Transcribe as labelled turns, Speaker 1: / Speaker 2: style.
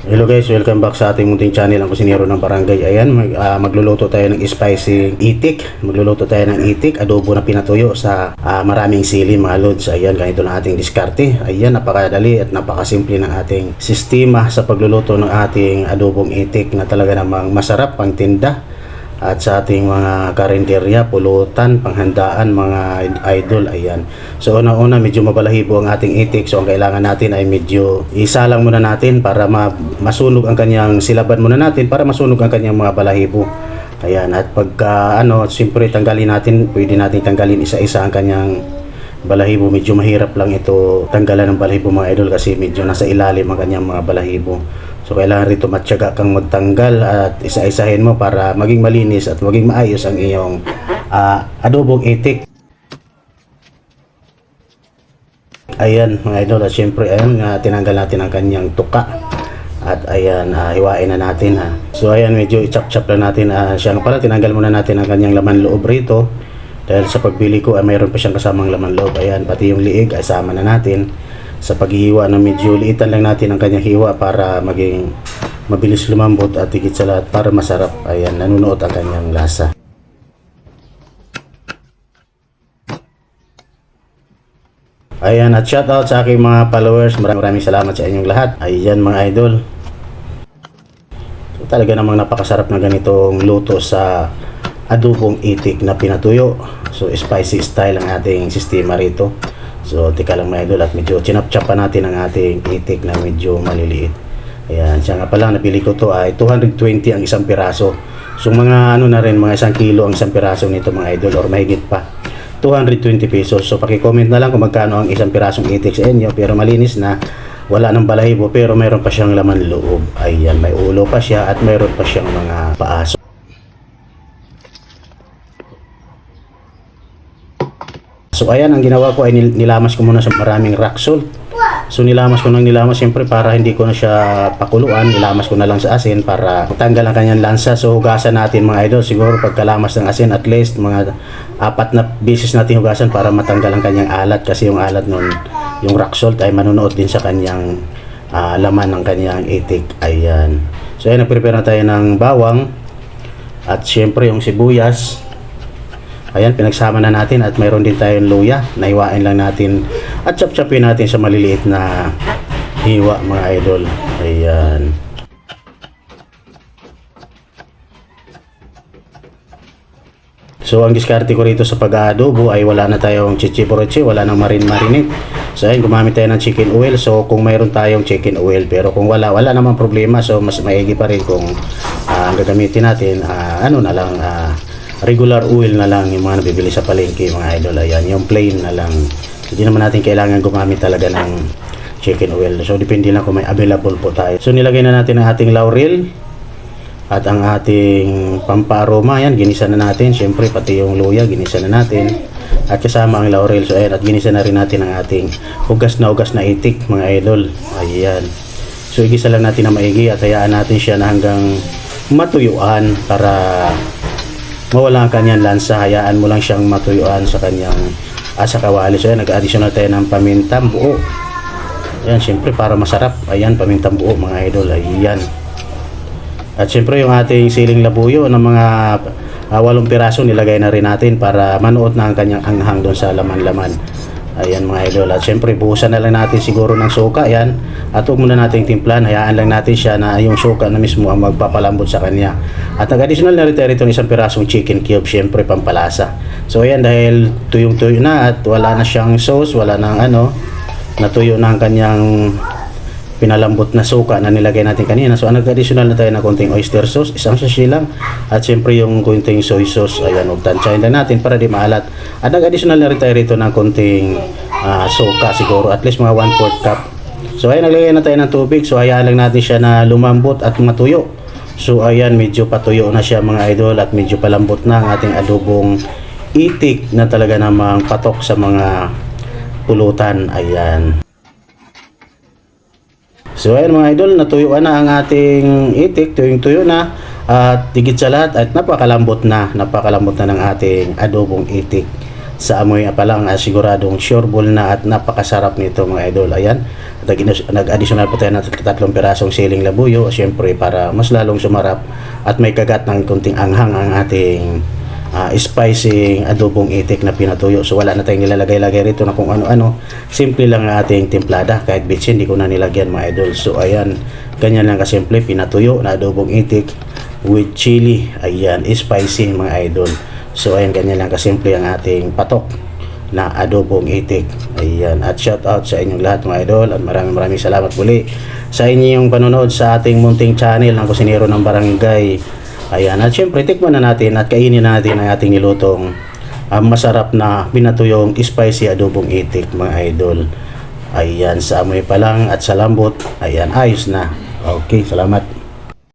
Speaker 1: Hello guys, welcome back sa ating munting channel ang kusinero ng barangay. Ayan, mag, ah, magluluto tayo ng spicy itik. Magluluto tayo ng itik, adobo na pinatuyo sa ah, maraming sili mga lods. Ayan, ganito lang ating diskarte. Ayan, napakadali at napakasimple ng ating sistema sa pagluluto ng ating adobong itik na talaga namang masarap pang tinda at sa ating mga karinderya, pulutan, panghandaan, mga idol, ayan. So una-una medyo mabalahibo ang ating itik, so ang kailangan natin ay medyo isalang muna natin para ma- masunog ang kanyang silaban muna natin para masunog ang kanyang mga balahibo. Ayan, at pagka ano, siyempre tanggalin natin, pwede natin tanggalin isa-isa ang kanyang balahibo. Medyo mahirap lang ito tanggalan ng balahibo mga idol kasi medyo nasa ilalim ang kanyang mga balahibo. So kailangan rito matyaga kang magtanggal at isa-isahin mo para maging malinis at maging maayos ang iyong ah, adobong itik. Ayan mga idol at syempre ayan nga tinanggal natin ang kanyang tuka. At ayan, ah, hiwain na natin ha. So ayan, medyo i-chop-chop lang natin. ah, siya pala, tinanggal muna natin ang kanyang laman loob rito. Dahil sa pagbili ko, ay mayroon pa siyang kasamang laman loob. Ayan, pati yung liig, ay sama na natin. Sa paghihiwa na medyo liitan lang natin ang kanyang hiwa para maging mabilis lumambot at higit sa lahat para masarap. Ayan, nanunuot ang kanyang lasa. Ayan, at shout out sa aking mga followers. Maraming maraming salamat sa inyong lahat. Ayan mga idol. So, talaga namang napakasarap na ganitong luto sa adobong itik na pinatuyo. So spicy style ang ating sistema rito. So tika lang mga idol at medyo chinap-chap pa natin ang ating itik na medyo maliliit. Ayan, siya nga pala napili ko to ay 220 ang isang piraso. So mga ano na rin, mga isang kilo ang isang piraso nito mga idol or mahigit pa. 220 pesos. So paki-comment na lang kung magkano ang isang pirasong itik sa inyo pero malinis na wala nang balahibo pero mayroon pa siyang laman loob. Ayan, may ulo pa siya at mayroon pa siyang mga paaso. So ayan, ang ginawa ko ay nil- nilamas ko muna sa maraming rock salt. So nilamas ko nang nilamas siyempre para hindi ko na siya pakuluan, nilamas ko na lang sa asin para matanggal ang kanyang lansa. So hugasan natin mga idol, siguro pagkalamas ng asin at least mga apat na beses natin hugasan para matanggal ang kanyang alat kasi yung alat nun, yung rock salt ay manunuot din sa kanyang ah, laman ng kanyang itik. Ayan. So ayan, nagprepare na tayo ng bawang at siyempre yung sibuyas. Ayan, pinagsama na natin at mayroon din tayong luya. Naiwain lang natin at chop-chopin natin sa maliliit na hiwa mga idol. Ayan. So ang diskarte ko rito sa pag-adobo ay wala na tayong chichiporoche, wala nang marin-marinate. So ayun, gumamit tayo ng chicken oil. So kung mayroon tayong chicken oil, pero kung wala, wala namang problema. So mas maigi pa rin kung ah, ang gagamitin natin, ah, ano na lang, ah, regular oil na lang yung mga nabibili sa palengke mga idol. Ayan, yung plain na lang. Hindi naman natin kailangan gumamit talaga ng chicken oil. So depende lang kung may available po tayo. So nilagay na natin ang ating laurel at ang ating pamparoma. Yan, ginisa na natin. Siyempre pati yung luya, ginisa na natin. At kasama ang laurel. So ayan, at ginisa na rin natin ang ating hugas na hugas na itik mga idol. Ayan. So igisa lang natin na maigi at hayaan natin siya na hanggang matuyuan para mawala ang kanyang lansa, hayaan mo lang siyang matuyuan sa kanyang ah, sa kawali. So, ayan, nag-additional tayo ng pamintang buo. Ayan, syempre para masarap. Ayan, pamintang buo mga idol. Ayan. At syempre yung ating siling labuyo ng mga ah, walong piraso nilagay na rin natin para manuot na ang kanyang anghang doon sa laman-laman. Ayan mga idol. At syempre buhusan na lang natin siguro ng suka yan. At huwag muna nating timplan. Hayaan lang natin siya na yung suka na mismo ang magpapalambot sa kanya. At nag-additional na rin tayo rito ng isang pirasong chicken cube. Syempre pampalasa. So ayan dahil tuyong-tuyo na at wala na siyang sauce. Wala nang ano. Natuyo na ang kanyang pinalambot na suka na nilagay natin kanina. So, nag-additional na tayo ng konting oyster sauce, isang sachet lang. At syempre yung konting soy sauce, ayan, huwag tansyahin lang natin para di maalat. At nag-additional na rin tayo rito ng konting ah, suka siguro, at least mga 1 4 cup. So, ayan, naglagay na tayo ng tubig. So, hayaan lang natin siya na lumambot at matuyo. So, ayan, medyo patuyo na siya mga idol at medyo palambot na ang ating adobong itik na talaga namang patok sa mga pulutan. Ayan. So ayan mga idol, natuyuan na ang ating itik, tuyong tuyo na at higit sa lahat at napakalambot na, napakalambot na ng ating adobong itik. sa amoy pa lang ah, siguradong sureball na at napakasarap nito mga idol. Ayan. Nag-additional po tayo ng tatlong pirasong siling labuyo. Siyempre para mas lalong sumarap at may kagat ng kunting anghang ang ating ah, spicy adobong itik na pinatuyo. So wala na tayong nilalagay-lagay rito na kung ano-ano. Simple lang ang ating timplada. Kahit bitsin, hindi ko na nilagyan mga idol. So ayan, ganyan lang kasimple. Pinatuyo na adobong itik with chili. Ayan, spicy mga idol. So ayan, ganyan lang kasimple ang ating patok na adobong itik. Ayan. At shout out sa inyong lahat mga idol at maraming maraming salamat muli sa inyong panonood sa ating munting channel ng Kusinero ng Barangay. Ayan. At syempre, tikman na natin at kainin na natin ang ating nilutong ah, masarap na pinatuyong spicy adobong itik mga idol. Ayan, sa amoy pa lang at sa lambot. Ayan, ayos na. Okay, salamat.